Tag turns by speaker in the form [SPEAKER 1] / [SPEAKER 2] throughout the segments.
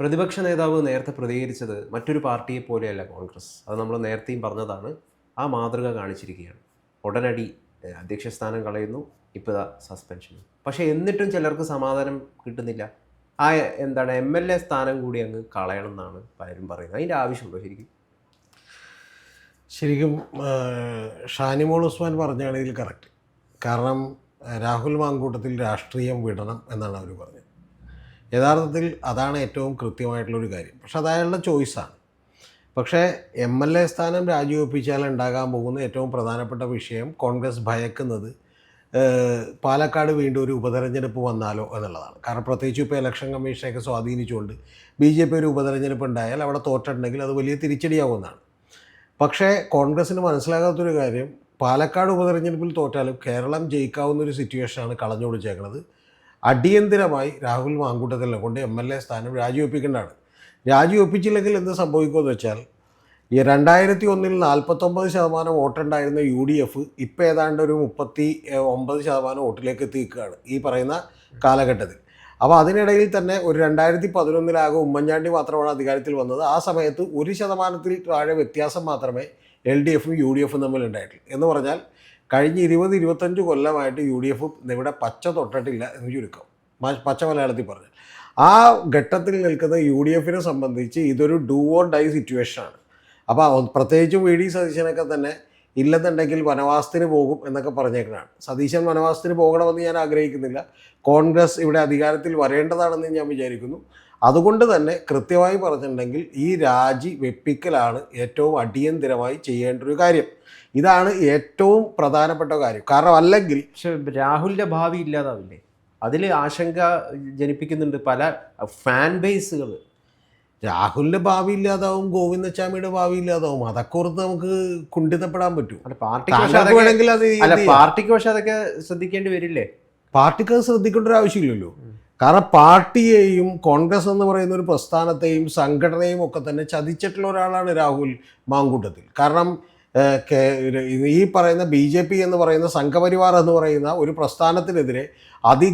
[SPEAKER 1] പ്രതിപക്ഷ നേതാവ് നേരത്തെ പ്രതികരിച്ചത് മറ്റൊരു പാർട്ടിയെ പോലെയല്ല കോൺഗ്രസ്. അത് നമ്മൾ നേരത്തെയും പറഞ്ഞതാണ്. ആ മാതൃക കാണിച്ചിരിക്കുകയാണ്. ഉടനടി അധ്യക്ഷ സ്ഥാനം കളയുന്നു. ഇപ്പോൾ സസ്പെൻഷൻ പക്ഷേ എന്നിട്ടും ചിലർക്ക് സമാധാനം കിട്ടുന്നില്ല. ആ എന്താണ് എം എൽ എ സ്ഥാനം കൂടി അങ്ങ് കളയണം എന്നാണ് പലരും പറയുന്നത്. അതിന്റെ ആവശ്യമുണ്ടോ ശരിക്കും?
[SPEAKER 2] ശരിക്കും ഷാനിമോൾ ഉസ്മാൻ പറഞ്ഞാണ് ഇതിൽ കറക്റ്റ്. കാരണം രാഹുൽ മാങ്കൂട്ടത്തിൽ രാഷ്ട്രീയം വിടണം എന്നാണ് അവർ പറഞ്ഞത്. യഥാർത്ഥത്തിൽ അതാണ് ഏറ്റവും കൃത്യമായിട്ടുള്ളൊരു കാര്യം. പക്ഷെ അത് അയാളുടെ ചോയ്സാണ്. പക്ഷേ എം എൽ എ സ്ഥാനം രാജിവെപ്പിച്ചാൽ ഉണ്ടാകാൻ പോകുന്ന ഏറ്റവും പ്രധാനപ്പെട്ട വിഷയം കോൺഗ്രസ് ഭയക്കുന്നത് പാലക്കാട് വീണ്ടും ഒരു ഉപതെരഞ്ഞെടുപ്പ് വന്നാലോ എന്നുള്ളതാണ്. കാരണം പ്രത്യേകിച്ച് ഇപ്പോൾ ഇലക്ഷൻ കമ്മീഷനെയൊക്കെ സ്വാധീനിച്ചുകൊണ്ട് ബി ജെ പി ഒരു ഉപതെരഞ്ഞെടുപ്പ് ഉണ്ടായാൽ അവിടെ തോറ്റിട്ടുണ്ടെങ്കിൽ അത് വലിയ തിരിച്ചടിയാവുന്നതാണ്. പക്ഷേ കോൺഗ്രസ്സിന് മനസ്സിലാകാത്തൊരു കാര്യം പാലക്കാട് ഉപതെരഞ്ഞെടുപ്പിൽ തോറ്റാലും കേരളം ജയിക്കാവുന്ന ഒരു സിറ്റുവേഷനാണ് കളഞ്ഞു കൊടുത്തേക്കുന്നത് അടിയന്തിരമായി രാഹുൽ മാങ്കൂട്ടത്തിൽ കൊണ്ട് എം എൽ എ സ്ഥാനം രാജിവെപ്പിക്കേണ്ടതാണ്. രാജിവെപ്പിച്ചില്ലെങ്കിൽ എന്ത് സംഭവിക്കുമെന്ന് വെച്ചാൽ ഈ രണ്ടായിരത്തി ഒന്നിൽ നാൽപ്പത്തൊമ്പത് ശതമാനം വോട്ടുണ്ടായിരുന്ന യു ഡി എഫ് ഇപ്പോൾ ഏതാണ്ട് ഒരു മുപ്പത്തി ഒമ്പത് ശതമാനം വോട്ടിലേക്ക് എത്തിക്കുകയാണ് ഈ പറയുന്ന കാലഘട്ടത്തിൽ. അപ്പോൾ അതിനിടയിൽ തന്നെ ഒരു രണ്ടായിരത്തി പതിനൊന്നിലാകെ ഉമ്മൻചാണ്ടി മാത്രമാണ് അധികാരത്തിൽ വന്നത്. ആ സമയത്ത് ഒരു ശതമാനത്തിൽ താഴെ വ്യത്യാസം മാത്രമേ എൽ ഡി എഫും യു ഡി എഫും തമ്മിൽ ഉണ്ടായിട്ടുള്ളൂ എന്ന് പറഞ്ഞാൽ കഴിഞ്ഞ ഇരുപത് ഇരുപത്തഞ്ച് കൊല്ലമായിട്ട് യു ഡി എഫ് ഇവിടെ പച്ച തൊട്ടിട്ടില്ല എന്ന് ചുരുക്കം. പച്ച മലയാളത്തിൽ പറഞ്ഞു ആ ഘട്ടത്തിൽ നിൽക്കുന്ന യു ഡി എഫിനെ സംബന്ധിച്ച് ഇതൊരു ഡൂ ഓർ ഡൈ സിറ്റുവേഷനാണ് അപ്പോൾ പ്രത്യേകിച്ചും വി ഡി സതീശനൊക്കെ തന്നെ ഇല്ലെന്നുണ്ടെങ്കിൽ വനവാസത്തിന് പോകും എന്നൊക്കെ പറഞ്ഞേക്കണാണ് സതീശൻ വനവാസത്തിന് പോകണമെന്ന് ഞാൻ ആഗ്രഹിക്കുന്നില്ല. കോൺഗ്രസ് ഇവിടെ അധികാരത്തിൽ വരേണ്ടതാണെന്ന് ഞാൻ വിചാരിക്കുന്നു. അതുകൊണ്ട് തന്നെ കൃത്യമായി പറഞ്ഞിട്ടുണ്ടെങ്കിൽ ഈ രാജി വെപ്പിക്കലാണ് ഏറ്റവും അടിയന്തിരമായി ചെയ്യേണ്ട ഒരു കാര്യം. ഇതാണ് ഏറ്റവും പ്രധാനപ്പെട്ട കാര്യം. കാരണം അല്ലെങ്കിൽ
[SPEAKER 1] പക്ഷെ രാഹുലിന്റെ ഭാവി ഇല്ലാതാവില്ലേ? അതിൽ ആശങ്ക ജനിപ്പിക്കുന്നുണ്ട് പല ഫാൻ ബേസുകൾ
[SPEAKER 2] രാഹുലിന്റെ ഭാവി ഇല്ലാതാവും ഗോവിന്ദസ്വാമിയുടെ ഭാവി ഇല്ലാതാവും. അതൊക്കെ ഓർത്ത് നമുക്ക് കുണ്ടിതപ്പെടാൻ പറ്റും.
[SPEAKER 1] അല്ല പാർട്ടിക്ക്
[SPEAKER 2] വേണമെങ്കിൽ അത്
[SPEAKER 1] അല്ല. പാർട്ടിക്ക് പക്ഷെ അതൊക്കെ ശ്രദ്ധിക്കേണ്ടി വരില്ലേ?
[SPEAKER 2] പാർട്ടിക്ക് അത് ശ്രദ്ധിക്കേണ്ട ഒരു ആവശ്യമില്ലല്ലോ. കാരണം പാർട്ടിയെയും കോൺഗ്രസ് എന്ന് പറയുന്ന ഒരു പ്രസ്ഥാനത്തെയും സംഘടനയും ഒക്കെ തന്നെ ചതിച്ചിട്ടുള്ള ഒരാളാണ് രാഹുൽ മാങ്കൂട്ടത്തിൽ. കാരണം ഈ പറയുന്ന ബി ജെ പി എന്ന് പറയുന്ന സംഘപരിവാർ എന്ന് പറയുന്ന ഒരു പ്രസ്ഥാനത്തിനെതിരെ അതി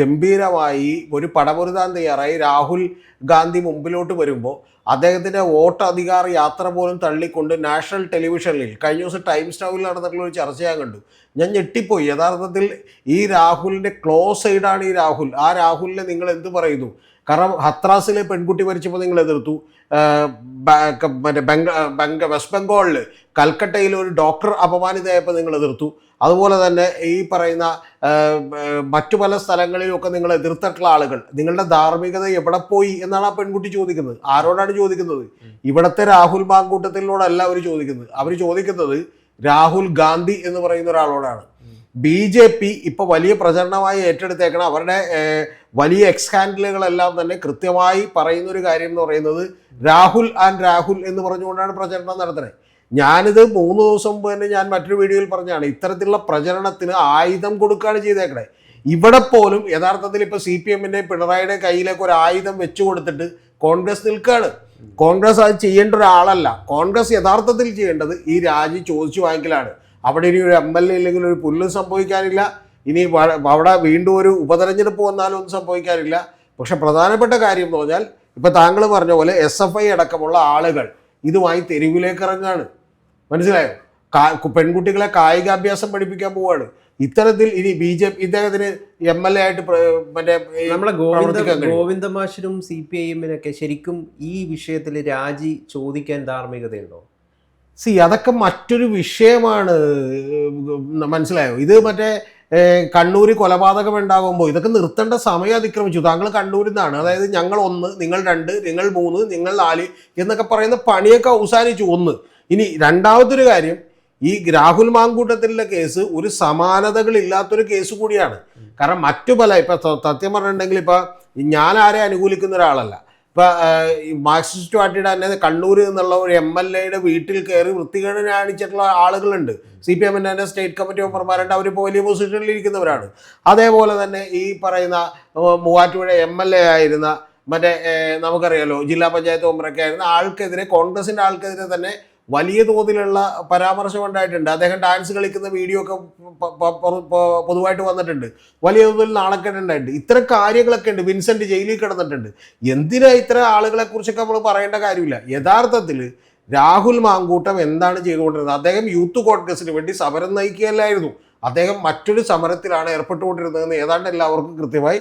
[SPEAKER 2] ഗംഭീരമായി ഒരു പടപൊരുതാൻ തയ്യാറായി രാഹുൽ ഗാന്ധി മുമ്പിലോട്ട് വരുമ്പോൾ അദ്ദേഹത്തിന്റെ വോട്ട് അധികാർ യാത്ര പോലും തള്ളിക്കൊണ്ട് നാഷണൽ ടെലിവിഷനിൽ കഴിഞ്ഞ ദിവസം ടൈംസ് നൗവിൽ നടന്നിട്ടുള്ള ഒരു ചർച്ച ഞാൻ കണ്ടു. ഞാൻ ഞെട്ടിപ്പോയി. യഥാർത്ഥത്തിൽ ഈ രാഹുലിന്റെ ക്ലോസ് സൈഡാണ് ഈ രാഹുൽ. ആ രാഹുലിനെ നിങ്ങൾ എന്ത് പറയുന്നു? കാരണം ഹത്രാസിലെ പെൺകുട്ടി മരിച്ചപ്പോൾ നിങ്ങൾ എതിർത്തു. മറ്റേ ബംഗ ബംഗ വെസ്റ്റ് ബംഗാളിൽ കൽക്കട്ടയിൽ ഒരു ഡോക്ടർ അപമാനിതയായപ്പോൾ നിങ്ങൾ എതിർത്തു. അതുപോലെ തന്നെ ഈ പറയുന്ന മറ്റു പല സ്ഥലങ്ങളിലൊക്കെ നിങ്ങൾ എതിർത്തിട്ടുള്ള ആളുകൾ നിങ്ങളുടെ ധാർമ്മികത എവിടെ പോയി എന്നാണ് ആ പെൺകുട്ടി ചോദിക്കുന്നത്. ആരോടാണ് ചോദിക്കുന്നത്? ഇവിടുത്തെ രാഹുൽ മാങ്കൂട്ടത്തിനോടല്ല അവർ ചോദിക്കുന്നത്. അവർ ചോദിക്കുന്നത് രാഹുൽ ഗാന്ധി എന്ന് പറയുന്ന ഒരാളോടാണ്. ബി ജെ പി ഇപ്പോൾ വലിയ പ്രചരണമായി ഏറ്റെടുത്തേക്കണം അവരുടെ വലിയ എക്സ് ഹാൻഡിലുകളെല്ലാം തന്നെ കൃത്യമായി പറയുന്ന ഒരു കാര്യം എന്ന് പറയുന്നത് രാഹുൽ ആൻഡ് രാഹുൽ എന്ന് പറഞ്ഞുകൊണ്ടാണ് പ്രചരണം നടത്തുന്നത്. ഞാനിത് മൂന്ന് ദിവസം മുമ്പ് തന്നെ ഞാൻ മറ്റൊരു വീഡിയോയിൽ പറഞ്ഞാണ് ഇത്തരത്തിലുള്ള പ്രചരണത്തിന് ആയുധം കൊടുക്കുകയാണ് ചെയ്തേക്കണേ. ഇവിടെ പോലും യഥാർത്ഥത്തിൽ ഇപ്പോൾ സി പി എമ്മിന്റെ പിണറായിയുടെ കയ്യിലേക്ക് ഒരു ആയുധം വെച്ചു കൊടുത്തിട്ട് കോൺഗ്രസ് നിൽക്കുകയാണ്. കോൺഗ്രസ് അത് ചെയ്യേണ്ട ഒരാളല്ല. കോൺഗ്രസ് യഥാർത്ഥത്തിൽ ചെയ്യേണ്ടത് ഈ രാജി ചോദിച്ചു വാങ്ങിക്കലാണ്. അവിടെ ഇനി ഒരു എം എൽ എ ഇല്ലെങ്കിൽ ഒരു പുല്ലും സംഭവിക്കാനില്ല. ഇനി അവിടെ വീണ്ടും ഒരു ഉപതെരഞ്ഞെടുപ്പ് വന്നാലും ഒന്നും സംഭവിക്കാനില്ല. പക്ഷെ പ്രധാനപ്പെട്ട കാര്യം എന്ന് പറഞ്ഞാൽ ഇപ്പം താങ്കൾ പറഞ്ഞ പോലെ എസ് എഫ് ഐ അടക്കമുള്ള ആളുകൾ ഇതുമായി തെരുവിലേക്ക് ഇറങ്ങുകയാണ് മനസ്സിലായോ? പെൺകുട്ടികളെ കായികാഭ്യാസം പഠിപ്പിക്കാൻ പോവുകയാണ് ഇത്തരത്തിൽ ഇനി ബി ജെ പി ഇദ്ദേഹത്തിന് എം എൽ എ ആയിട്ട് മറ്റേ
[SPEAKER 1] നമ്മളെ ഗോവിന്ദ. ഗോവിന്ദമാഷിനും സി പി ഐ എമ്മിനൊക്കെ ശരിക്കും ഈ വിഷയത്തിൽ രാജി ചോദിക്കാൻ ധാർമ്മികതയുണ്ടോ?
[SPEAKER 2] സി അതൊക്കെ മറ്റൊരു വിഷയമാണ്. മനസ്സിലായോ? ഇത് മറ്റേ കണ്ണൂര് കൊലപാതകം ഉണ്ടാകുമ്പോൾ ഇതൊക്കെ നിർത്തേണ്ട സമയം അതിക്രമിച്ചു. താങ്കൾ കണ്ണൂരിൽ നിന്നാണ്. അതായത് ഞങ്ങൾ ഒന്ന് നിങ്ങൾ രണ്ട് നിങ്ങൾ മൂന്ന് നിങ്ങൾ നാല് എന്നൊക്കെ പറയുന്ന പണിയൊക്കെ അവസാനിച്ചു. ഒന്ന്. ഇനി രണ്ടാമതൊരു കാര്യം ഈ രാഹുൽ മാങ്കൂട്ടത്തിലെ കേസ് ഒരു സമാനതകളില്ലാത്തൊരു കേസ് കൂടിയാണ്. കാരണം മറ്റു പല ഇപ്പൊ സത്യം പറഞ്ഞിട്ടുണ്ടെങ്കിൽ ഇപ്പൊ ഞാൻ ആരെ അനുകൂലിക്കുന്ന ഒരാളല്ല. ഇപ്പൊ ഈ മാർക്സിസ്റ്റ് പാർട്ടിയുടെ തന്നെ കണ്ണൂർ നിന്നുള്ള ഒരു എം എൽ എയുടെ വീട്ടിൽ കയറി വൃത്തികേട് കാണിച്ചിട്ടുള്ള ആളുകളുണ്ട്. സി പി എമ്മിന്റെ തന്നെ സ്റ്റേറ്റ് കമ്മിറ്റി മെമ്പർമാരുണ്ട് അവരിപ്പോൾ വലിയ പൊസിഷനിൽ ഇരിക്കുന്നവരാണ്. അതേപോലെ തന്നെ ഈ പറയുന്ന മൂവാറ്റുപുഴ എം എൽ എ ആയിരുന്ന മറ്റേ നമുക്കറിയാലോ ജില്ലാ പഞ്ചായത്ത് മെമ്പറൊക്കെ ആയിരുന്ന ആൾക്കെതിരെ കോൺഗ്രസിന്റെ ആൾക്കെതിരെ തന്നെ വലിയ തോതിലുള്ള പരാമർശം ഉണ്ടായിട്ടുണ്ട്. അദ്ദേഹം ഡാൻസ് കളിക്കുന്ന വീഡിയോ ഒക്കെ പൊതുവായിട്ട് വന്നിട്ടുണ്ട്. വലിയ തോതിൽ നാണക്കേട് ഉണ്ടായിട്ടുണ്ട്. ഇത്തരം കാര്യങ്ങളൊക്കെ ഉണ്ട്. വിൻസെന്റ് ജയിലിൽ കിടന്നിട്ടുണ്ട്. എന്തിനാ ഇത്ര ആളുകളെ കുറിച്ചൊക്കെ നമ്മൾ പറയേണ്ട കാര്യമില്ല. യഥാർത്ഥത്തിൽ രാഹുൽ മാങ്കൂട്ടം എന്താണ് ചെയ്തുകൊണ്ടിരുന്നത്? അദ്ദേഹം യൂത്ത് കോൺഗ്രസിന് വേണ്ടി സമരം നയിക്കുകയല്ലായിരുന്നു. അദ്ദേഹം മറ്റൊരു സമരത്തിലാണ് ഏർപ്പെട്ടുകൊണ്ടിരുന്നതെന്ന് ഏതാണ്ട് എല്ലാവർക്കും കൃത്യമായി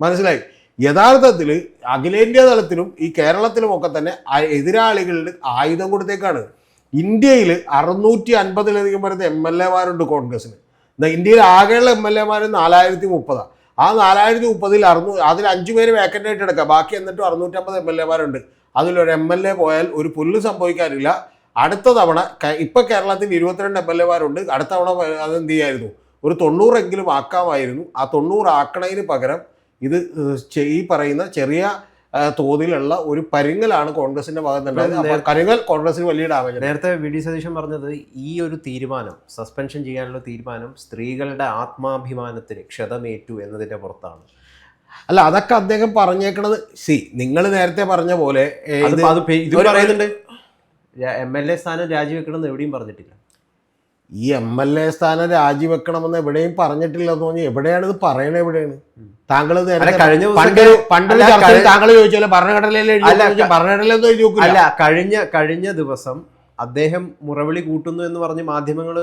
[SPEAKER 2] മനസ്സിലായി. യഥാർത്ഥത്തിൽ അഖിലേന്ത്യാ തലത്തിലും ഈ കേരളത്തിലും ഒക്കെ തന്നെ എതിരാളികളുടെ ആയുധം കൊടുത്തേക്കാണ്. ഇന്ത്യയിൽ അറുന്നൂറ്റി അൻപതിലധികം വരുന്ന എം എൽ എമാരുണ്ട് കോൺഗ്രസിന് എന്നാൽ ഇന്ത്യയിൽ ആകെയുള്ള എം എൽ എമാർ നാലായിരത്തി മുപ്പതാണ് ആ നാലായിരത്തി മുപ്പതിൽ അറുന്നൂ അതിൽ അഞ്ചു പേര് വേക്കന്റ് ആയിട്ട് എടുക്കുക ബാക്കി എന്നിട്ടും അറുന്നൂറ്റമ്പത് എം എൽ എമാരുണ്ട്. അതിലൊരു എം എൽ എ പോയാൽ ഒരു പുല്ല് സംഭവിക്കാനില്ല. അടുത്ത തവണ ഇപ്പം കേരളത്തിൽ ഇരുപത്തിരണ്ട് എം എൽ എമാരുണ്ട് അടുത്ത തവണ അതെന്ത് ചെയ്യായിരുന്നു? ഒരു തൊണ്ണൂറെങ്കിലും ആക്കാമായിരുന്നു. ആ തൊണ്ണൂറ് ആക്കണതിന് പകരം ഇത് ഈ പറയുന്ന ചെറിയ തോതിലുള്ള ഒരു പരിങ്ങലാണ് കോൺഗ്രസിന്റെ ഭാഗത്തുണ്ടായത് കരിങ്ങൽ കോൺഗ്രസിന് വലിയ ഡാമേജ്
[SPEAKER 1] നേരത്തെ വി. ഡി. സതീശൻ പറഞ്ഞത് ഈ ഒരു തീരുമാനം സസ്പെൻഷൻ ചെയ്യാനുള്ള തീരുമാനം സ്ത്രീകളുടെ ആത്മാഭിമാനത്തിന് ക്ഷതമേറ്റു എന്നതിന്റെ പുറത്താണ്.
[SPEAKER 2] അല്ല അതൊക്കെ അദ്ദേഹം പറഞ്ഞേക്കണത് സി നിങ്ങൾ നേരത്തെ പറഞ്ഞ പോലെ
[SPEAKER 1] എം എൽ എ സ്ഥാനം രാജിവെക്കണമെന്ന് എവിടെയും പറഞ്ഞിട്ടില്ല.
[SPEAKER 2] ഈ എം എൽ എ സ്ഥാനം രാജിവെക്കണമെന്ന് എവിടെയും പറഞ്ഞിട്ടില്ലെന്ന് തോന്നി എവിടെയാണ് ഇത് പറയണത് എവിടെയാണ്? താങ്കൾ
[SPEAKER 1] കഴിഞ്ഞ
[SPEAKER 2] പണ്ട് പണ്ടൊരു താങ്കൾ ചോദിച്ചാൽ ഭരണഘടനയിൽ എഴുതി
[SPEAKER 1] അല്ല.
[SPEAKER 2] ഭരണഘടനയിലൊന്നും
[SPEAKER 1] കഴിഞ്ഞ കഴിഞ്ഞ ദിവസം അദ്ദേഹം മുറവിളി കൂട്ടുന്നു എന്ന് പറഞ്ഞ് മാധ്യമങ്ങൾ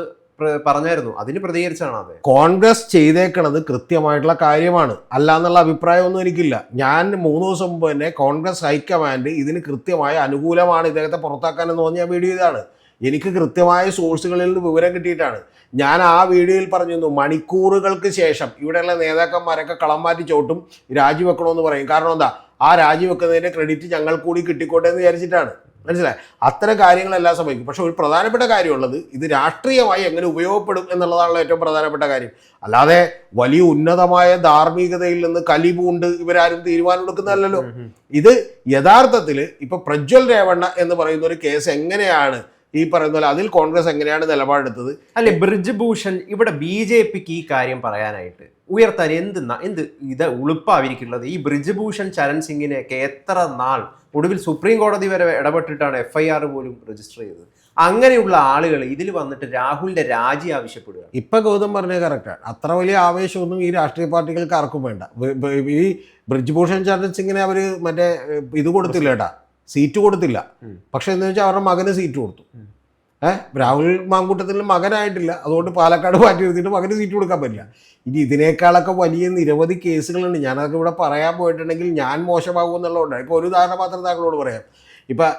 [SPEAKER 1] പറഞ്ഞായിരുന്നു. അതിന് പ്രതികരിച്ചാണ് അത്
[SPEAKER 2] കോൺഗ്രസ് ചെയ്തേക്കണത് കൃത്യമായിട്ടുള്ള കാര്യമാണ്. അല്ല എന്നുള്ള അഭിപ്രായമൊന്നും എനിക്കില്ല. ഞാൻ മൂന്ന് ദിവസം മുമ്പ് തന്നെ കോൺഗ്രസ് ഹൈക്കമാൻഡ് ഇതിന് കൃത്യമായ അനുകൂലമാണ് ഇദ്ദേഹത്തെ പുറത്താക്കാൻ എന്ന് പറഞ്ഞ വീഡിയോ ഇതാണ് എനിക്ക് കൃത്യമായ സോഴ്സുകളിൽ നിന്ന് വിവരം കിട്ടിയിട്ടാണ്. ഞാൻ ആ വീഡിയോയിൽ പറഞ്ഞിരുന്നു മണിക്കൂറുകൾക്ക് ശേഷം ഇവിടെയുള്ള നേതാക്കന്മാരൊക്കെ കളം മാറ്റി ചോട്ടും രാജിവെക്കണമെന്ന് പറയും. കാരണം എന്താ? ആ രാജിവെക്കുന്നതിന്റെ ക്രെഡിറ്റ് ഞങ്ങൾ കൂടി കിട്ടിക്കോട്ടെ എന്ന് വിചാരിച്ചിട്ടാണ്. മനസ്സിലായി? അത്തരം കാര്യങ്ങളെല്ലാം സംഭവിക്കും. പക്ഷെ ഒരു പ്രധാനപ്പെട്ട കാര്യമുള്ളത് ഇത് രാഷ്ട്രീയമായി എങ്ങനെ ഉപയോഗപ്പെടും എന്നുള്ളതാണല്ലോ ഏറ്റവും പ്രധാനപ്പെട്ട കാര്യം. അല്ലാതെ വലിയ ഉന്നതമായ ധാർമ്മികതയിൽ നിന്ന് കലിപൂണ്ട് ഇവരാരും തീരുമാനം എടുക്കുന്നതല്ലല്ലോ. ഇത് യഥാർത്ഥത്തിൽ ഇപ്പൊ പ്രജ്വൽ രേവണ്ണ എന്ന് പറയുന്ന ഒരു കേസ് എങ്ങനെയാണ് ഈ പറയുന്ന പോലെ അതിൽ കോൺഗ്രസ് എങ്ങനെയാണ് നിലപാടെടുത്തത്?
[SPEAKER 1] അല്ലെ ബ്രിജ് ഭൂഷൺ ഇവിടെ ബി ജെ പിക്ക് ഈ കാര്യം പറയാനായിട്ട് ഉയർത്താൻ എന്ത് എന്ത് ഇത് ഉളുപ്പായിരിക്കുള്ളത് ഈ ബ്രിജ് ഭൂഷൺ ചരൺ സിംഗിനെയൊക്കെ എത്ര നാൾ ഒടുവിൽ സുപ്രീം കോടതി വരെ ഇടപെട്ടിട്ടാണ് എഫ് ഐ ആർ പോലും രജിസ്റ്റർ ചെയ്തത്? അങ്ങനെയുള്ള ആളുകൾ ഇതിൽ വന്നിട്ട് രാഹുലിന്റെ രാജി ആവശ്യപ്പെടുക.
[SPEAKER 2] ഇപ്പൊ ഗൗതം പറഞ്ഞത് കറക്റ്റാണ് അത്ര വലിയ ആവേശമൊന്നും ഈ രാഷ്ട്രീയ പാർട്ടികൾക്ക് ആർക്കും വേണ്ട. ഈ ബ്രിജ് ഭൂഷൺ ചരൺ സിംഗിനെ അവർ മറ്റേ ഇത് കൊടുത്തില്ല കേട്ടാ സീറ്റ് കൊടുത്തില്ല. പക്ഷെ എന്ന് വെച്ചാൽ അവരുടെ മകന് സീറ്റ് കൊടുത്തു. ഏഹ് രാഹുൽ മാങ്കൂട്ടത്തിൽ മകനായിട്ടില്ല. അതുകൊണ്ട് പാലക്കാട് മാറ്റി നിർത്തിയിട്ട് മകന് സീറ്റ് കൊടുക്കാൻ പറ്റില്ല. ഇനി ഇതിനേക്കാളൊക്കെ വലിയ നിരവധി കേസുകളുണ്ട്. ഞാനതൊക്കെ ഇവിടെ പറയാൻ പോയിട്ടുണ്ടെങ്കിൽ ഞാൻ മോശമാകും എന്നുള്ളതുകൊണ്ടാണ്. ഇപ്പോൾ ഒരു ഉദാഹരണം മാത്രം താങ്കളോട് പറയാം. ഇപ്പം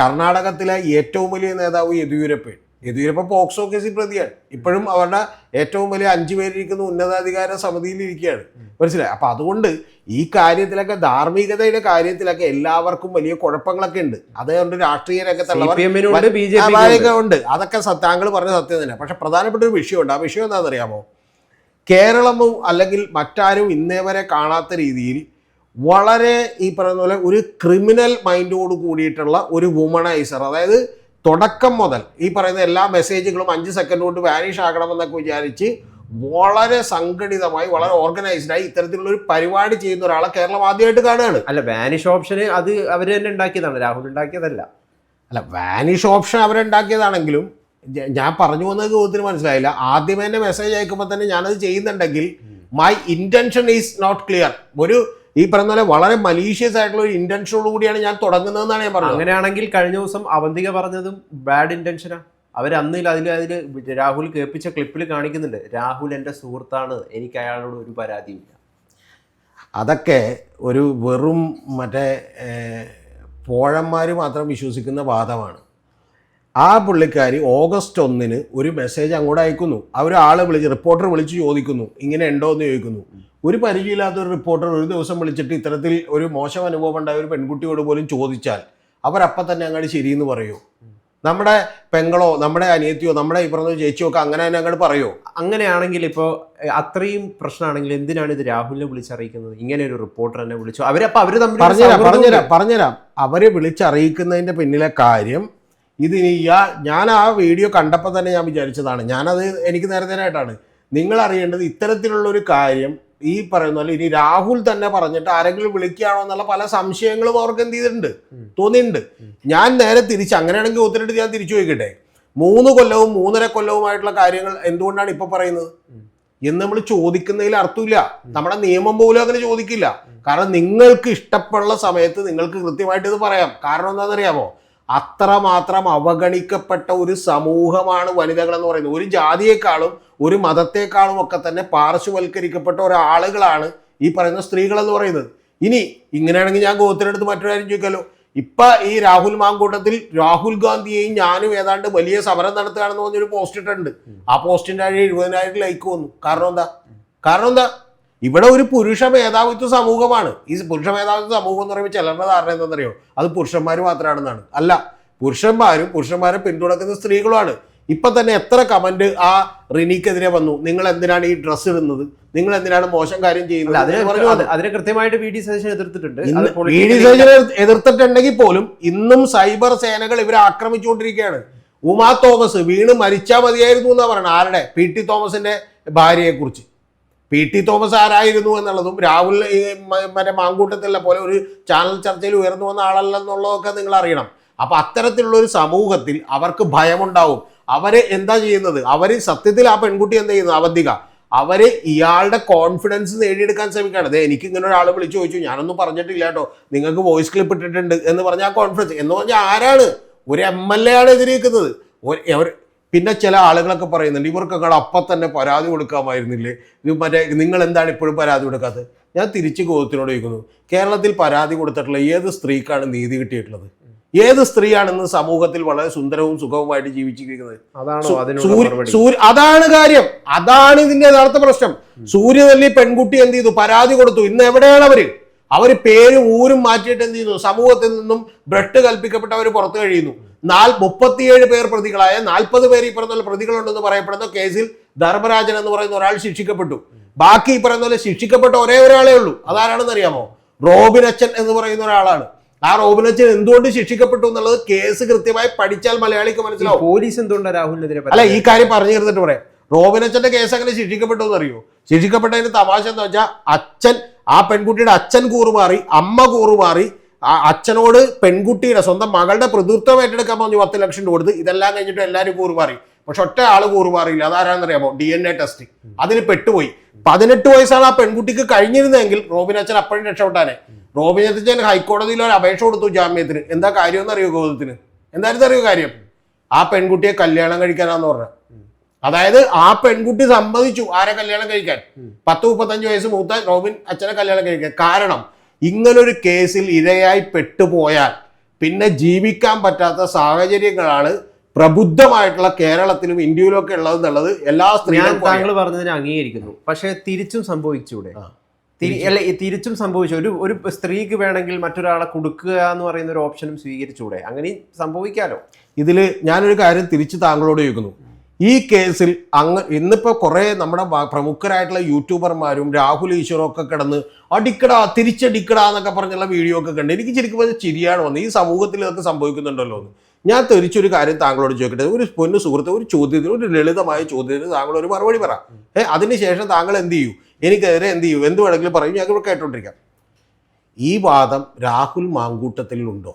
[SPEAKER 2] കർണാടകത്തിലെ ഏറ്റവും വലിയ നേതാവ് യെദ്യൂരപ്പൻ. യെദ്യൂരപ്പ പോക്സോ കേസിൽ പ്രതിയാണ്. ഇപ്പോഴും അവരുടെ ഏറ്റവും വലിയ അഞ്ചു പേരിരിക്കുന്ന ഉന്നതാധികാര സമിതിയിൽ ഇരിക്കുകയാണ്. മനസ്സിലായി? അപ്പം അതുകൊണ്ട് ഈ കാര്യത്തിലൊക്കെ ധാർമ്മികതയുടെ കാര്യത്തിലൊക്കെ എല്ലാവർക്കും വലിയ കുഴപ്പങ്ങളൊക്കെ ഉണ്ട്. അതുകൊണ്ട് രാഷ്ട്രീയ വായക ഉണ്ട് അതൊക്കെ താങ്കൾ പറഞ്ഞ സത്യം തന്നെ. പക്ഷെ പ്രധാനപ്പെട്ട ഒരു വിഷയമുണ്ട്. ആ വിഷയം എന്താണെന്നറിയാമോ? കേരളമോ അല്ലെങ്കിൽ മറ്റാരും ഇന്നേ വരെ കാണാത്ത രീതിയിൽ വളരെ ഈ പറയുന്ന പോലെ ഒരു ക്രിമിനൽ മൈൻഡോട് കൂടിയിട്ടുള്ള ഒരു വുമണൈസർ അതായത് തുടക്കം മുതൽ ഈ പറയുന്ന എല്ലാ മെസ്സേജുകളും അഞ്ച് സെക്കൻഡ് കൊണ്ട് വാനിഷ് ആകണമെന്നൊക്കെ വിചാരിച്ച് വളരെ സംഘടിതമായി വളരെ ഓർഗനൈസ്ഡായി ഇത്തരത്തിലുള്ള ഒരു പരിപാടി ചെയ്യുന്ന ഒരാളെ കേരളം ആദ്യമായിട്ട് കാണുകയാണ്.
[SPEAKER 1] അല്ല വാനിഷ് ഓപ്ഷൻ അത് അവർ തന്നെ ഉണ്ടാക്കിയതാണ്. രാഹുൽ ഉണ്ടാക്കിയതല്ല.
[SPEAKER 2] അല്ല വാനിഷ് ഓപ്ഷൻ അവരുണ്ടാക്കിയതാണെങ്കിലും ഞാൻ പറഞ്ഞു വന്നത് ചോദ്യത്തിന് മനസ്സിലായില്ല. ആദ്യമേ തന്നെ മെസ്സേജ് അയക്കുമ്പോൾ തന്നെ ഞാനത് ചെയ്യുന്നുണ്ടെങ്കിൽ my intention is not clear ഒരു ഈ പറഞ്ഞ പോലെ വളരെ മലീഷ്യസ് ആയിട്ടുള്ള ഒരു ഇന്റൻഷനോട് കൂടിയാണ് ഞാൻ തുടങ്ങുന്നതെന്നാണ് ഞാൻ പറഞ്ഞത്.
[SPEAKER 1] അങ്ങനെയാണെങ്കിൽ കഴിഞ്ഞ ദിവസം അവന്തിക പറഞ്ഞതും ബാഡ് ഇന്റൻഷനാ അവർ അന്ന് അതിൽ അതിൽ രാഹുൽ കേൾപ്പിച്ച ക്ലിപ്പിൽ കാണിക്കുന്നുണ്ട്. രാഹുൽ എന്റെ സുഹൃത്താണ്. എനിക്ക് അയാളോട് ഒരു പരാതിയില്ല
[SPEAKER 2] അതൊക്കെ ഒരു വെറും മറ്റേ പോഴന്മാർ മാത്രം വിശ്വസിക്കുന്ന വാദമാണ്. ആ പുള്ളിക്കാരി ഓഗസ്റ്റ് ഒന്നിന് ഒരു മെസ്സേജ് അങ്ങോട്ട് അയക്കുന്നു. അവർ ആളെ വിളിച്ച് റിപ്പോർട്ടർ വിളിച്ച് ചോദിക്കുന്നു. ഇങ്ങനെ ഉണ്ടോ എന്ന് ചോദിക്കുന്നു. ഒരു പരിചയമില്ലാത്ത ഒരു റിപ്പോർട്ടർ ഒരു ദിവസം വിളിച്ചിട്ട് ഇത്തരത്തിൽ ഒരു മോശം അനുഭവം ഉണ്ടായ ഒരു പെൺകുട്ടിയോട് പോലും ചോദിച്ചാൽ അവരപ്പം തന്നെ അങ്ങോട്ട് ശരിയെന്ന് പറയൂ? നമ്മുടെ പെങ്ങളോ നമ്മുടെ അനിയത്തിയോ നമ്മുടെ ഈ പറഞ്ഞ ചേച്ചിയോ ഒക്കെ അങ്ങനെ തന്നെ അങ്ങോട്ട് പറയോ?
[SPEAKER 1] അങ്ങനെയാണെങ്കിൽ ഇപ്പോൾ അത്രയും പ്രശ്നമാണെങ്കിൽ എന്തിനാണ് ഇത് രാഹുലിനെ വിളിച്ചറിയിക്കുന്നത്? ഇങ്ങനെ ഒരു റിപ്പോർട്ടർ എന്നെ വിളിച്ചു? അവരപ്പോൾ അവർ തമ്മിൽ
[SPEAKER 2] പറഞ്ഞുതരാം പറഞ്ഞുതരാം പറഞ്ഞുതരാം. അവരെ വിളിച്ചറിയിക്കുന്നതിന്റെ പിന്നിലെ കാര്യം ഇത് ഇനി ഇയാ ഞാൻ ആ വീഡിയോ കണ്ടപ്പോൾ തന്നെ ഞാൻ വിചാരിച്ചതാണ്. ഞാനത് എനിക്ക് നേരെ നേരത്തേനായിട്ടാണ് നിങ്ങൾ അറിയേണ്ടത് ഇത്തരത്തിലുള്ള ഒരു കാര്യം ഈ പറയുന്ന പോലെ ഇനി രാഹുൽ തന്നെ പറഞ്ഞിട്ട് ആരെങ്കിലും വിളിക്കുകയാണോ എന്നുള്ള പല സംശയങ്ങളും അവർക്ക് എന്ത് ചെയ്തിട്ടുണ്ട്? തോന്നിയിട്ടുണ്ട്. ഞാൻ നേരെ തിരിച്ച് അങ്ങനെയാണെങ്കിൽ ഒത്തിരിട്ട് ഞാൻ തിരിച്ചു ചോദിക്കട്ടെ മൂന്ന് കൊല്ലവും മൂന്നര കൊല്ലവുമായിട്ടുള്ള കാര്യങ്ങൾ എന്തുകൊണ്ടാണ് ഇപ്പൊ പറയുന്നത്? എന്ന് നമ്മൾ ചോദിക്കുന്നതിൽ അർത്ഥമില്ല. നമ്മുടെ നിയമം പോലും അങ്ങനെ ചോദിക്കില്ല. കാരണം നിങ്ങൾക്ക് ഇഷ്ടപ്പെടുന്ന സമയത്ത് നിങ്ങൾക്ക് കൃത്യമായിട്ട് ഇത് പറയാം. കാരണം എന്താണെന്നറിയാമോ? അത്രമാത്രം അവഗണിക്കപ്പെട്ട ഒരു സമൂഹമാണ് വനിതകൾ എന്ന് പറയുന്നത്. ഒരു ജാതിയേക്കാളും ഒരു മതത്തെക്കാളും ഒക്കെ തന്നെ പാർശ്വവൽക്കരിക്കപ്പെട്ട ഒരാളുകളാണ് ഈ പറയുന്ന സ്ത്രീകൾ എന്ന് പറയുന്നത്. ഇനി ഇങ്ങനെയാണെങ്കിൽ ഞാൻ ഗോത്തിനടുത്ത് മറ്റൊരു കാര്യം ചോദിക്കാലോ. ഇപ്പൊ ഈ രാഹുൽ മാങ്കൂട്ടത്തിൽ രാഹുൽ ഗാന്ധിയെയും ഞാനും ഏതാണ്ട് വലിയ സമരം നടത്തുകയാണെന്ന് പറഞ്ഞൊരു പോസ്റ്റ് ഇട്ടിട്ടുണ്ട്. ആ പോസ്റ്റിന്റെ അഴി എഴുപതിനായിരം ലൈക്ക് വന്നു. കാരണം എന്താ? കാരണം എന്താ? ഇവിടെ ഒരു പുരുഷ മേധാവിത്വ സമൂഹമാണ്. ഈ പുരുഷ മേധാവിത്വ സമൂഹം എന്ന് പറയുമ്പോൾ ചിലരുടെ ധാരണ എന്താണെന്നറിയോ? അത് പുരുഷന്മാർ മാത്രമാണെന്നാണ്. അല്ല പുരുഷന്മാരും പുരുഷന്മാരെ പിന്തുണക്കുന്ന സ്ത്രീകളുമാണ്. ഇപ്പൊ തന്നെ എത്ര കമന്റ് ആ റിനിക്കെതിരെ വന്നു? നിങ്ങൾ എന്തിനാണ് ഈ ഡ്രസ്സ് ഇടുന്നത്? നിങ്ങൾ എന്തിനാണ് മോശം കാര്യം ചെയ്യുന്നത്?
[SPEAKER 1] അതിനെ
[SPEAKER 2] എന്ന് പറഞ്ഞു
[SPEAKER 1] അത് അതിനെ കൃത്യമായിട്ട് വി ഡി സതീശൻ എതിർത്തിട്ടുണ്ട്.
[SPEAKER 2] വി ഡി എതിർത്തിട്ടുണ്ടെങ്കിൽ പോലും ഇന്നും സൈബർ സേനകൾ ഇവരെ ആക്രമിച്ചുകൊണ്ടിരിക്കുകയാണ്. ഉമാ തോമസ് വീണ് മരിച്ചാൽ മതിയായിരുന്നു എന്നാ പറയുന്നത് ആരുടെ? പി ടി തോമസിന്റെ ഭാര്യയെ കുറിച്ച് പി ടി തോമസ് ആരായിരുന്നു എന്നുള്ളതും രാഹുൽ മറ്റേ മാങ്കൂട്ടത്തിലെ പോലെ ഒരു ചാനൽ ചർച്ചയിൽ ഉയർന്നു വന്ന ആളല്ലെന്നുള്ളതൊക്കെ നിങ്ങൾ അറിയണം. അപ്പൊ അത്തരത്തിലുള്ള ഒരു സമൂഹത്തിൽ അവർക്ക് ഭയമുണ്ടാവും. അവരെ എന്താ ചെയ്യുന്നത്? അവർ സത്യത്തിൽ ആ പെൺകുട്ടി എന്താ ചെയ്യുന്നത്? അവധിക അവർ ഇയാളുടെ കോൺഫിഡൻസ് നേടിയെടുക്കാൻ ശ്രമിക്കുകയാണ്. അതെ എനിക്ക് ഇങ്ങനെ ഒരാൾ വിളിച്ചു ചോദിച്ചു. ഞാനൊന്നും പറഞ്ഞിട്ടില്ല കേട്ടോ. നിങ്ങൾക്ക് വോയിസ് ക്ലിപ്പ് ഇട്ടിട്ടുണ്ട് എന്ന് പറഞ്ഞ ആ കോൺഫിഡൻസ് എന്ന് പറഞ്ഞാൽ ആരാണ്? ഒരു എം എൽ എ ആണ് എതിരേക്കുന്നത് പിന്നെ ചില ആളുകളൊക്കെ പറയുന്നുണ്ട് ഇവർക്കൊക്കെ അപ്പം തന്നെ പരാതി കൊടുക്കാമായിരുന്നില്ലേ? ഇത് മറ്റേ നിങ്ങൾ എന്താണ് ഇപ്പോഴും പരാതി കൊടുക്കാത്തത്? ഞാൻ തിരിച്ച് ഗോത്തിനോട് ചോദിക്കുന്നു കേരളത്തിൽ പരാതി കൊടുത്തിട്ടുള്ള ഏത് സ്ത്രീക്കാണ് നീതി കിട്ടിയിട്ടുള്ളത്? ഏത് സ്ത്രീയാണെന്ന് സമൂഹത്തിൽ വളരെ സുന്ദരവും സുഖവുമായിട്ട് ജീവിച്ചിരിക്കുന്നത്?
[SPEAKER 1] അതാണ്
[SPEAKER 2] കാര്യം. അതാണ് ഇതിന്റെ യഥാർത്ഥ പ്രശ്നം. സൂര്യനെല്ലി പെൺകുട്ടി എന്ത് ചെയ്തു? പരാതി കൊടുത്തു. ഇന്ന് എവിടെയാണ് അവർ? അവർ പേരും ഊരും മാറ്റിയിട്ട് എന്ത് ചെയ്യുന്നു? സമൂഹത്തിൽ നിന്നും ബ്രഡ് കൽപ്പിക്കപ്പെട്ടവർ പുറത്തു കഴിയുന്നു. നാൽ മുപ്പത്തിയേഴ് പേർ പ്രതികളായ നാൽപ്പത് പേർ ഈ പറഞ്ഞ പോലെ പ്രതികളുണ്ടെന്ന് പറയപ്പെടുന്ന കേസിൽ ധർമ്മരാജൻ എന്ന് പറയുന്ന ഒരാൾ ശിക്ഷിക്കപ്പെട്ടു. ബാക്കി ഈ പറയുന്ന പോലെ ശിക്ഷിക്കപ്പെട്ട ഒരേ ഒരാളേ ഉള്ളൂ. അതാരാണെന്ന് അറിയാമോ റോബിൻ അച്ഛൻ എന്ന് പറയുന്ന ഒരാളാണ്. ആ റോബിൻ അച്ഛൻ എന്തുകൊണ്ട് ശിക്ഷിക്കപ്പെട്ടു എന്നുള്ളത് കേസ് കൃത്യമായി പഠിച്ചാൽ മലയാളിക്ക് മനസ്സിലാവും.
[SPEAKER 1] പോലീസ് എന്തുകൊണ്ട് രാഹുലിനെതിരെ
[SPEAKER 2] അല്ല ഈ കാര്യം പറഞ്ഞു തീർന്നിട്ട് പറയാം. റോബിനച്ഛന്റെ കേസ് അങ്ങനെ ശിക്ഷിക്കപ്പെട്ടു എന്ന് അറിയോ ശിക്ഷിക്കപ്പെട്ടതിന് തമാശ എന്ന് വെച്ചാൽ അച്ഛൻ ആ പെൺകുട്ടിയുടെ അച്ഛൻ കൂറുമാറി അമ്മ കൂറുമാറി അച്ഛനോട് പെൺകുട്ടിയുടെ സ്വന്തം മകളുടെ പ്രതിത്വം ഏറ്റെടുക്കാൻ പറഞ്ഞു പത്ത് ലക്ഷം രൂപ കൊടുത്ത് ഇതെല്ലാം കഴിഞ്ഞിട്ട് എല്ലാവരും കൂറുമാറി പക്ഷെ ഒറ്റ ആൾ കൂറുമാറിയില്ല അതാരാണെന്നറിയാമോ? D N A test. അതിന് പെട്ടുപോയി. പതിനെട്ട് വയസ്സാണ് ആ പെൺകുട്ടിക്ക് കഴിഞ്ഞിരുന്നെങ്കിൽ റോബിൻ അച്ഛൻ അപ്പോഴും രക്ഷപ്പെട്ടാനെ. റോബിൻ അച്ഛൻ ഹൈക്കോടതിയിൽ ഒരു അപേക്ഷ കൊടുത്തു ജാമ്യത്തിന്. എന്താ കാര്യം എന്നറിയോ ഗോതത്തിന്? എന്തായിരുന്നു അറിയോ കാര്യം? ആ പെൺകുട്ടിയെ കല്യാണം കഴിക്കാനാന്ന് പറഞ്ഞത് അതായത് ആ പെൺകുട്ടി സമ്മതിച്ചു ആരെ കല്യാണം കഴിക്കാൻ? പത്ത് മുപ്പത്തഞ്ച് വയസ്സ് മൂത്ത റോബിൻ അച്ഛനെ കല്യാണം കഴിക്കാൻ. കാരണം ഇങ്ങനൊരു കേസിൽ ഇരയായി പെട്ടുപോയാൽ പിന്നെ ജീവിക്കാൻ പറ്റാത്ത സാഹചര്യങ്ങളാണ് പ്രബുദ്ധമായിട്ടുള്ള കേരളത്തിലും ഇന്ത്യയിലും ഒക്കെ ഉള്ളതെന്നുള്ളത് എല്ലാ
[SPEAKER 1] ഞാൻ
[SPEAKER 2] സ്ത്രീകളും
[SPEAKER 1] താങ്കൾ പറഞ്ഞതിനെ അംഗീകരിക്കുന്നു. പക്ഷെ തിരിച്ചും സംഭവിച്ചൂടെ. അല്ല തിരിച്ചും സംഭവിച്ചു. ഒരു ഒരു സ്ത്രീക്ക് വേണമെങ്കിൽ മറ്റൊരാളെ കൊടുക്കുക എന്ന് പറയുന്ന ഒരു ഓപ്ഷനും സ്വീകരിച്ചൂടെ? അങ്ങനെയും സംഭവിക്കാലോ?
[SPEAKER 2] ഇതിൽ ഞാനൊരു കാര്യം തിരിച്ച് താങ്കളോട് ചോദിക്കുന്നു. ഈ കേസിൽ അങ്ങ് ഇന്നിപ്പോൾ കുറേ നമ്മുടെ പ്രമുഖരായിട്ടുള്ള യൂട്യൂബർമാരും രാഹുൽ ഈശ്വറും ഒക്കെ കിടന്ന് അടിക്കടാ തിരിച്ചടിക്കടാ എന്നൊക്കെ പറഞ്ഞുള്ള വീഡിയോ ഒക്കെ കണ്ട് എനിക്ക് ശരിക്കും പറഞ്ഞാൽ ചിരിയാണ് വന്നത്. ഈ സമൂഹത്തിൽ ഇതൊക്കെ സംഭവിക്കുന്നുണ്ടല്ലോ എന്ന്. ഞാൻ തിരിച്ചൊരു കാര്യം താങ്കളോട് ചോദിക്കട്ടെ. ഒരു പൊന്നു സുഹൃത്ത് ഒരു ചോദ്യത്തിന് ഒരു ലളിതമായ ചോദ്യത്തിന് താങ്കൾ ഒരു മറുപടി പറ. ഏ അതിനുശേഷം താങ്കൾ എന്ത് ചെയ്യൂ? എനിക്കെതിരെ എന്ത് ചെയ്യൂ? എന്ത് വേണമെങ്കിലും പറയും. ഞങ്ങൾ കേട്ടോണ്ടിരിക്കാം. ഈ വാദം രാഹുൽ മാങ്കൂട്ടത്തിലുണ്ടോ?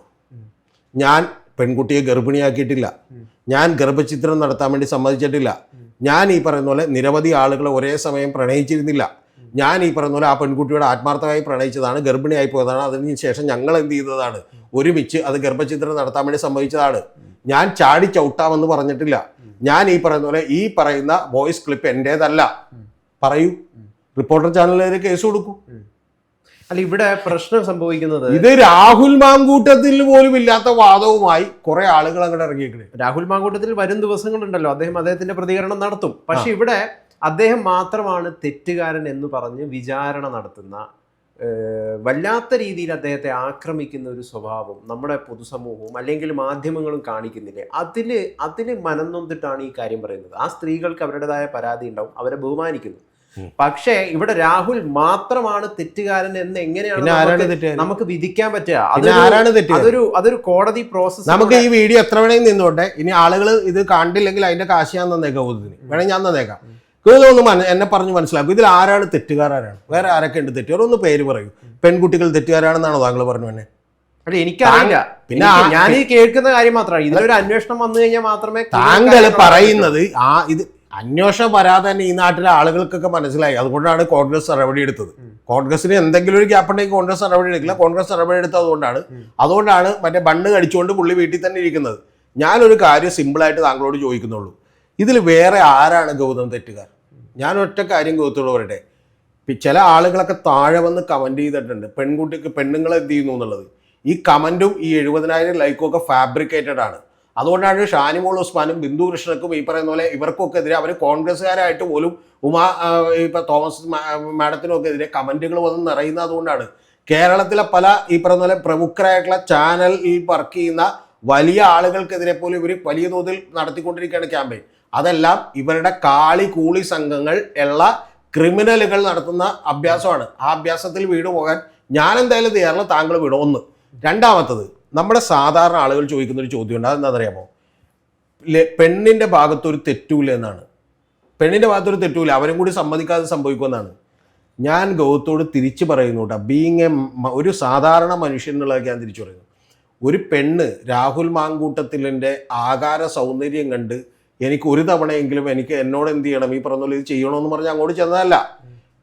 [SPEAKER 2] ഞാൻ പെൺകുട്ടിയെ ഗർഭിണിയാക്കിയിട്ടില്ല. ഞാൻ ഗർഭചിത്രം നടത്താൻ വേണ്ടി സമ്മതിച്ചിട്ടില്ല. ഞാൻ ഈ പറയുന്ന പോലെ നിരവധി ആളുകളെ ഒരേ സമയം പ്രണയിച്ചിരുന്നില്ല. ഞാൻ ഈ പറയുന്ന പോലെ ആ പെൺകുട്ടിയുടെ ആത്മാർത്ഥമായി പ്രണയിച്ചതാണ് ഗർഭിണിയായി പോയതാണ്. അതിന് ശേഷം ഞങ്ങൾ എന്ത് ചെയ്തതാണ്? ഒരുമിച്ച് അത് ഗർഭചിത്രം നടത്താൻ വേണ്ടി സമ്മതിച്ചതാണ്. ഞാൻ ചാടി ചവിട്ടാമെന്ന് പറഞ്ഞിട്ടില്ല. ഞാൻ ഈ പറയുന്ന പോലെ ഈ പറയുന്ന വോയിസ് ക്ലിപ്പ് എന്റേതല്ല പറയൂ. റിപ്പോർട്ടർ ചാനലിൽ കേസ് കൊടുക്കൂ.
[SPEAKER 1] അല്ല ഇവിടെ പ്രശ്നം സംഭവിക്കുന്നത്
[SPEAKER 2] ഇത് രാഹുൽ മാങ്കൂട്ടത്തിൽ പോലും ഇല്ലാത്ത വാദവുമായി കുറെ ആളുകൾ അങ്ങോട്ട് ഇറങ്ങിയിട്ടുണ്ട്
[SPEAKER 1] രാഹുൽ മാങ്കൂട്ടത്തിൽ വരും ദിവസങ്ങളുണ്ടല്ലോ. അദ്ദേഹം അദ്ദേഹത്തിന്റെ പ്രതികരണം നടത്തും. പക്ഷെ ഇവിടെ അദ്ദേഹം മാത്രമാണ് തെറ്റുകാരൻ എന്ന് പറഞ്ഞ് വിചാരണ നടത്തുന്ന വല്ലാത്ത രീതിയിൽ അദ്ദേഹത്തെ ആക്രമിക്കുന്ന ഒരു സ്വഭാവം നമ്മുടെ പൊതുസമൂഹവും അല്ലെങ്കിൽ മാധ്യമങ്ങളും കാണിക്കുന്നില്ലേ? അതിന് അതിന് മനം മനംനൊന്തിട്ടാണ് ഈ കാര്യം പറയുന്നത്. ആ സ്ത്രീകൾക്ക് അവരുടേതായ പരാതി ഉണ്ടാവും അവരെ ബഹുമാനിക്കുന്നു. പക്ഷേ ഇവിടെ രാഹുൽ മാത്രമാണ് തെറ്റുകാരൻ എന്ന് എങ്ങനെയാണ് നമുക്ക് വിധിക്കാൻ പറ്റുക. അതൊരു- അതൊരു കോടതി പ്രോസസ്
[SPEAKER 2] നമുക്ക് ഈ വീഡിയോ എത്ര വേണേലും നിന്നോട്ടെ. ഇനി ആളുകൾ ഇത് കണ്ടില്ലെങ്കിൽ അതിന്റെ കാശ് ഞാൻ തന്നേക്കാം ഊതിന് വേണമെങ്കിൽ ഞാൻ തന്നേക്കാം. ഇതൊന്ന് എന്നെ പറഞ്ഞ് മനസ്സിലാക്കും. ഇതിൽ ആരാണ് തെറ്റുകാരാണ് വേറെ ആരൊക്കെ ഉണ്ട് തെറ്റുകാർ? ഒന്ന് പേര് പറയൂ. പെൺകുട്ടികൾ തെറ്റുകാരാണെന്നാണോ താങ്കൾ പറഞ്ഞു തന്നെ
[SPEAKER 1] അല്ല എനിക്കറിയില്ല.
[SPEAKER 2] പിന്നെ
[SPEAKER 1] ഞാൻ ഈ കേൾക്കുന്ന കാര്യം മാത്രമാണ്. ഇതിലൊരു അന്വേഷണം വന്നു കഴിഞ്ഞാൽ മാത്രമേ
[SPEAKER 2] താങ്കൾ പറയുന്നത് ആ ഇത് അന്വേഷണം വരാതെ തന്നെ ഈ നാട്ടിലെ ആളുകൾക്കൊക്കെ മനസ്സിലായി. അതുകൊണ്ടാണ് കോൺഗ്രസ് നടപടി എടുത്തത്. കോൺഗ്രസിന് എന്തെങ്കിലും ഒരു ഗ്യാപ്പ് ഉണ്ടെങ്കിൽ കോൺഗ്രസ് നടപടി എടുക്കില്ല. കോൺഗ്രസ് നടപടി എടുത്തത് അതുകൊണ്ടാണ് അതുകൊണ്ടാണ് മറ്റേ ബണ്ണ് കടിച്ചുകൊണ്ട് പുള്ളി വീട്ടിൽ തന്നെ ഇരിക്കുന്നത്. ഞാനൊരു കാര്യം സിമ്പിളായിട്ട് താങ്കളോട് ചോദിക്കുന്നുള്ളൂ. ഇതിൽ വേറെ ആരാണ് ഗൗതം തെറ്റുകാർ ഞാൻ ഒറ്റ കാര്യം ഗൗതത്തോട് പറയട്ടെ. ചില ആളുകളൊക്കെ താഴെ വന്ന് കമന്റ് ചെയ്തിട്ടുണ്ട്. പെൺകുട്ടിക്ക് പെണ്ണുങ്ങൾ എന്ത് ചെയ്യുന്നു എന്നുള്ളത്. ഈ കമന്റും ഈ എഴുപതിനായിരം ലൈക്കും ഒക്കെ ഫാബ്രിക്കേറ്റഡ് ആണ്. അതുകൊണ്ടാണ് ഷാനിമോൾ ഉസ്മാനും ബിന്ദു കൃഷ്ണക്കും ഈ പറയുന്ന പോലെ ഇവർക്കൊക്കെ എതിരെ അവർ കോൺഗ്രസ്സുകാരായിട്ട് പോലും ഉമാ ഇപ്പം തോമസ് മാഡത്തിനൊക്കെ എതിരെ കമന്റുകൾ വന്ന് നിറയുന്നത് അതുകൊണ്ടാണ്. കേരളത്തിലെ പല ഈ പറയുന്ന പോലെ പ്രമുഖരായിട്ടുള്ള ചാനലിൽ വർക്ക് ചെയ്യുന്ന വലിയ ആളുകൾക്കെതിരെ പോലും ഇവർ വലിയ തോതിൽ നടത്തിക്കൊണ്ടിരിക്കുകയാണ് ക്യാമ്പയിൻ. അതെല്ലാം ഇവരുടെ കാളി കൂളി സംഘങ്ങൾ ഉള്ള ക്രിമിനലുകൾ നടത്തുന്ന അഭ്യാസമാണ്. ആ അഭ്യാസത്തിൽ വീട് പോകാൻ ഞാൻ എന്തായാലും തയ്യാറില്ല താങ്കൾ വീട്. ഒന്ന്. രണ്ടാമത്തത് നമ്മുടെ സാധാരണ ആളുകൾ ചോദിക്കുന്ന ഒരു ചോദ്യമുണ്ട്. അറിയാമോ പെണ്ണിന്റെ ഭാഗത്ത് ഒരു തെറ്റൂല എന്നാണ്. പെണ്ണിന്റെ ഭാഗത്തൊരു തെറ്റൂല അവരും കൂടി സമ്മതിക്കാതെ സംഭവിക്കുമെന്നാണ്. ഞാൻ ഗൗതത്തോട് തിരിച്ചു പറയുന്നു കേട്ടോ. ബീങ് എ ഒരു സാധാരണ മനുഷ്യൻ എന്നുള്ളതൊക്കെ ഞാൻ തിരിച്ചു പറയുന്നു. ഒരു പെണ്ണ് രാഹുൽ മാങ്കൂട്ടത്തിലിന്റെ ആകാര സൗന്ദര്യം കണ്ട് എനിക്ക് ഒരു തവണയെങ്കിലും എനിക്ക് എന്നോട് എന്ത് ചെയ്യണം? ഈ പറഞ്ഞ പോലെ ഇത് ചെയ്യണമെന്ന് പറഞ്ഞ് അങ്ങോട്ട് ചെന്നതല്ല.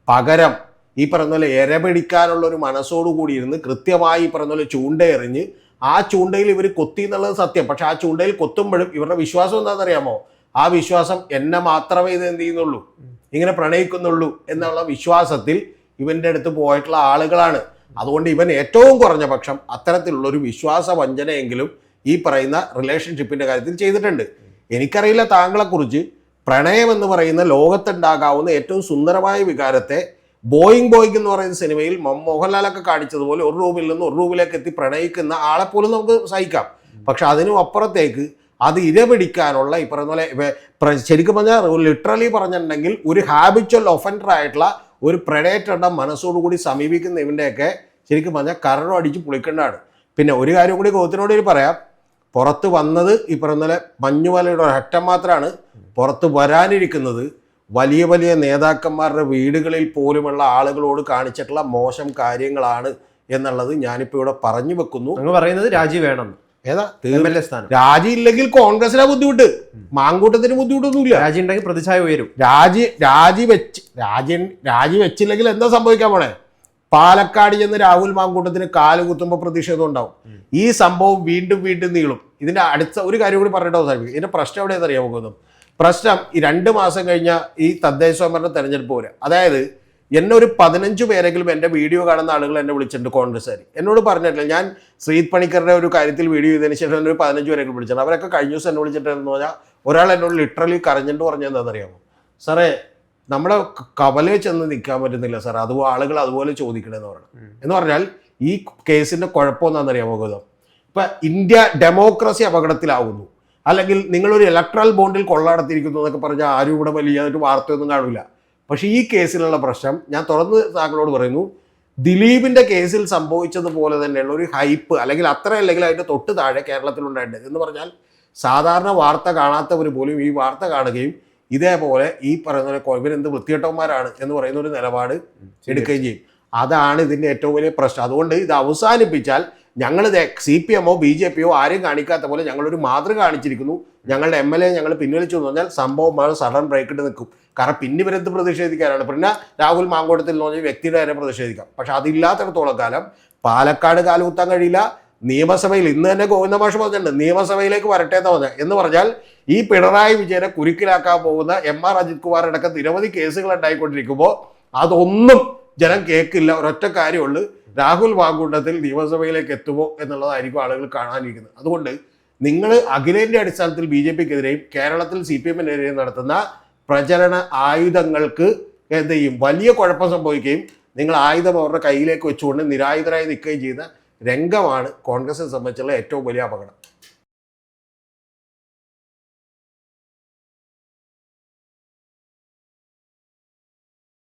[SPEAKER 2] പകരം ഈ പറഞ്ഞ പോലെ എരപിടിക്കാനുള്ള ഒരു മനസ്സോടു കൂടി ഇരുന്ന് കൃത്യമായി ഈ പറഞ്ഞ പോലെ ചൂണ്ടയെറിഞ്ഞ് ആ ചൂണ്ടയിൽ ഇവർ കൊത്തി എന്നുള്ളത് സത്യം. പക്ഷെ ആ ചൂണ്ടയിൽ കൊത്തുമ്പോഴും ഇവരുടെ വിശ്വാസം എന്താണെന്നറിയാമോ? ആ വിശ്വാസം എന്നെ മാത്രമേ ഇത് എന്ത് ചെയ്യുന്നുള്ളൂ ഇങ്ങനെ പ്രണയിക്കുന്നുള്ളൂ എന്നുള്ള വിശ്വാസത്തിൽ ഇവന്റെ അടുത്ത് പോയിട്ടുള്ള ആളുകളാണ്. അതുകൊണ്ട് ഇവൻ ഏറ്റവും കുറഞ്ഞ പക്ഷം അത്തരത്തിലുള്ള ഒരു വിശ്വാസ വഞ്ചനയെങ്കിലും ഈ പറയുന്ന റിലേഷൻഷിപ്പിന്റെ കാര്യത്തിൽ ചെയ്തിട്ടുണ്ട്. എനിക്കറിയില്ല താങ്കളെക്കുറിച്ച് പ്രണയം എന്ന് പറയുന്ന ലോകത്തുണ്ടാകാവുന്ന ഏറ്റവും സുന്ദരമായ വികാരത്തെ ബോയിങ് ബോയ് എന്ന് പറയുന്ന സിനിമയിൽ മോഹൻലാലൊക്കെ കാണിച്ചതുപോലെ ഒരു റൂമിൽ നിന്ന് ഒരു റൂമിലേക്ക് എത്തി പ്രണയിക്കുന്ന ആളെ പോലും നമുക്ക് സഹിക്കാം. പക്ഷെ അതിനും അപ്പുറത്തേക്ക് അത് ഇരപിടിക്കാനുള്ള ഈ പറയുന്ന പോലെ ശരിക്കും പറഞ്ഞാൽ ലിറ്ററലി പറഞ്ഞിട്ടുണ്ടെങ്കിൽ ഒരു ഹാബിച്വൽ ഒഫൻഡർ ആയിട്ടുള്ള ഒരു പ്രഡേറ്ററുടെ മനസ്സോടുകൂടി സമീപിക്കുന്ന ഇവന്റെയൊക്കെ ശരിക്കും പറഞ്ഞാൽ കരടം അടിച്ച് പുളിക്കേണ്ടതാണ്. പിന്നെ ഒരു കാര്യം കൂടി ഗോത്തിനോട് ഇനി പറയാം. പുറത്ത് വന്നത് ഈ പറയുന്ന പോലെ മഞ്ഞുമലയുടെ ഒരറ്റം മാത്രമാണ്. പുറത്ത് വരാനിരിക്കുന്നത് വലിയ വലിയ നേതാക്കന്മാരുടെ വീടുകളിൽ പോലുമുള്ള ആളുകളോട് കാണിച്ചിട്ടുള്ള മോശം കാര്യങ്ങളാണ് എന്നുള്ളത് ഞാനിപ്പോൾ ഇവിടെ പറഞ്ഞു വെക്കുന്നു.
[SPEAKER 1] അങ്ങ് പറയുന്നത് രാജി വേണം.
[SPEAKER 2] ഏതാ?
[SPEAKER 1] സ്ഥാനം.
[SPEAKER 2] രാജി ഇല്ലെങ്കിൽ കോൺഗ്രസിനാ ബുദ്ധിമുട്ട്. മാങ്കൂട്ടത്തിന് ബുദ്ധിമുട്ടൊന്നുമില്ല.
[SPEAKER 1] രാജി ഉണ്ടെങ്കിൽ പ്രതിച്ഛായ ഉയരും.
[SPEAKER 2] രാജി രാജി വെച്ച് രാജി രാജി വെച്ചില്ലെങ്കിൽ എന്താ സംഭവിക്കാൻ പോണേ? പാലക്കാട് ചെന്ന് രാഹുൽ മാങ്കൂട്ടത്തിന് കാൽ കുത്തുമ്പോൾ പ്രതിഷേധം ഉണ്ടാവും. ഈ സംഭവം വീണ്ടും വീണ്ടും നീളും. ഇതിന്റെ അടുത്ത ഒരു കാര്യം കൂടി പറഞ്ഞിട്ട് അവസാനിപ്പിക്കും. ഇതിന്റെ പ്രശ്നം എവിടെയെന്ന് അറിയാൻ ഗൗതം? പ്രശ്നം ഈ രണ്ട് മാസം കഴിഞ്ഞ ഈ തദ്ദേശ സ്വയംഭരണ തെരഞ്ഞെടുപ്പ് പോരെ. അതായത് എന്നെ ഒരു പതിനഞ്ച് പേരെങ്കിലും എന്റെ വീഡിയോ കാണുന്ന ആളുകൾ എന്നെ വിളിച്ചിട്ടുണ്ട് കോൺഗ്രസ്സുകാർ എന്നോട് പറഞ്ഞിട്ടില്ല. ഞാൻ ശ്രീത് പണിക്കറുടെ ഒരു കാര്യത്തിൽ വീഡിയോ ചെയ്തതിന് ശേഷം എന്നെ ഒരു പതിനഞ്ച് പേരെങ്കിലും വിളിച്ചിട്ടുണ്ട്. അവരൊക്കെ കഴിഞ്ഞ ദിവസം എന്നെ വിളിച്ചിട്ടെന്ന് പറഞ്ഞാൽ ഒരാൾ എന്നോട് ലിറ്ററലി കരഞ്ഞിട്ട് പറഞ്ഞത് എന്താണെന്നറിയാമോ? സാറേ നമ്മുടെ ക- കവലയിൽ ചെന്ന് നിൽക്കാൻ പറ്റുന്നില്ല സാർ അതുപോലെ ആളുകൾ അതുപോലെ ചോദിക്കണമെന്ന് പറയണം എന്ന് പറഞ്ഞാൽ ഈ കേസിന്റെ കുഴപ്പമെന്നാണെന്നറിയാമോ ഗൗതം? ഇപ്പം ഇന്ത്യ ഡെമോക്രസി അപകടത്തിലാവുന്നു. അല്ലെങ്കിൽ നിങ്ങളൊരു ഇലക്ട്രൽ ബോണ്ടിൽ കൊള്ളടത്തിയിരിക്കുന്നു എന്നൊക്കെ പറഞ്ഞാൽ ആരും ഇവിടെ വലിയ വാർത്തയൊന്നും കാണില്ല പക്ഷേ ഈ കേസിലുള്ള പ്രശ്നം ഞാൻ തുറന്ന് താങ്കളോട് പറയുന്നു ദിലീപിന്റെ കേസിൽ സംഭവിച്ചതുപോലെ തന്നെയുള്ള ഒരു ഹൈപ്പ് അല്ലെങ്കിൽ അത്ര അല്ലെങ്കിൽ അതിന്റെ തൊട്ട് താഴെ കേരളത്തിലുണ്ടായിട്ടുണ്ട് എന്ന് പറഞ്ഞാൽ സാധാരണ വാർത്ത കാണാത്തവർ പോലും ഈ വാർത്ത കാണുകയും ഇതേപോലെ ഈ പറയുന്ന ഇവരെന്ത് വൃത്തികെട്ടവന്മാരാണ് എന്ന് പറയുന്ന ഒരു നിലപാട് എടുക്കുകയും ചെയ്യും. അതാണ് ഇതിന്റെ ഏറ്റവും വലിയ പ്രശ്നം. അതുകൊണ്ട് ഇത് അവസാനിപ്പിച്ചാൽ ഞങ്ങൾ സി പി എമ്മോ ബി ജെ പിയോ ആരും കാണിക്കാത്ത പോലെ ഞങ്ങളൊരു മാതൃക കാണിച്ചിരിക്കുന്നു. ഞങ്ങളുടെ എം എൽ എ ഞങ്ങൾ പിൻവലിച്ചു എന്ന് പറഞ്ഞാൽ സംഭവം സഡൻ ബ്രേക്ക് ഇട്ട് നിൽക്കും. കാരണം പിന്നെ ഇവരെന്ത് പ്രതിഷേധിക്കാനാണ്? പിന്നെ രാഹുൽ മാങ്കോട്ടത്തിൽ എന്ന് പറഞ്ഞ വ്യക്തിയുടെ വരെ പ്രതിഷേധിക്കാം. പക്ഷെ അതില്ലാത്തിടത്തോളം കാലം പാലക്കാട് കാലുകുത്താൻ കഴിയില്ല. നിയമസഭയിൽ ഇന്ന് തന്നെ ഗോവിന്ദ മാഷ് പറഞ്ഞിട്ടുണ്ട് നിയമസഭയിലേക്ക് വരട്ടെ എന്ന് പറഞ്ഞ എന്ന് പറഞ്ഞാൽ ഈ പിണറായി വിജയനെ കുരുക്കിലാക്കാൻ പോകുന്ന എം ആർ അജിത് കുമാർ അടക്കം നിരവധി കേസുകൾ ഉണ്ടായിക്കൊണ്ടിരിക്കുമ്പോൾ അതൊന്നും ജനം കേൾക്കില്ല. ഒരൊറ്റ കാര്യമുള്ളൂ രാഹുൽ മാങ്കൂട്ടത്തിൽ നിയമസഭയിലേക്ക് എത്തുമോ എന്നുള്ളതായിരിക്കും ആളുകൾ കാണാനിരിക്കുന്നത്. അതുകൊണ്ട് നിങ്ങൾ അഖിലേന്ത്യ അടിസ്ഥാനത്തിൽ ബി ജെ പിക്കെതിരെയും കേരളത്തിൽ സി പി എമ്മിനെതിരെയും നടത്തുന്ന പ്രചരണ ആയുധങ്ങൾക്ക് എന്ത് ചെയ്യും? വലിയ കുഴപ്പം സംഭവിക്കുകയും നിങ്ങൾ ആയുധം അവരുടെ കയ്യിലേക്ക് വെച്ചുകൊണ്ട് നിരായുധരായി നിൽക്കുകയും ചെയ്യുന്ന രംഗമാണ് കോൺഗ്രസിനെ സംബന്ധിച്ചുള്ള ഏറ്റവും വലിയ അപകടം.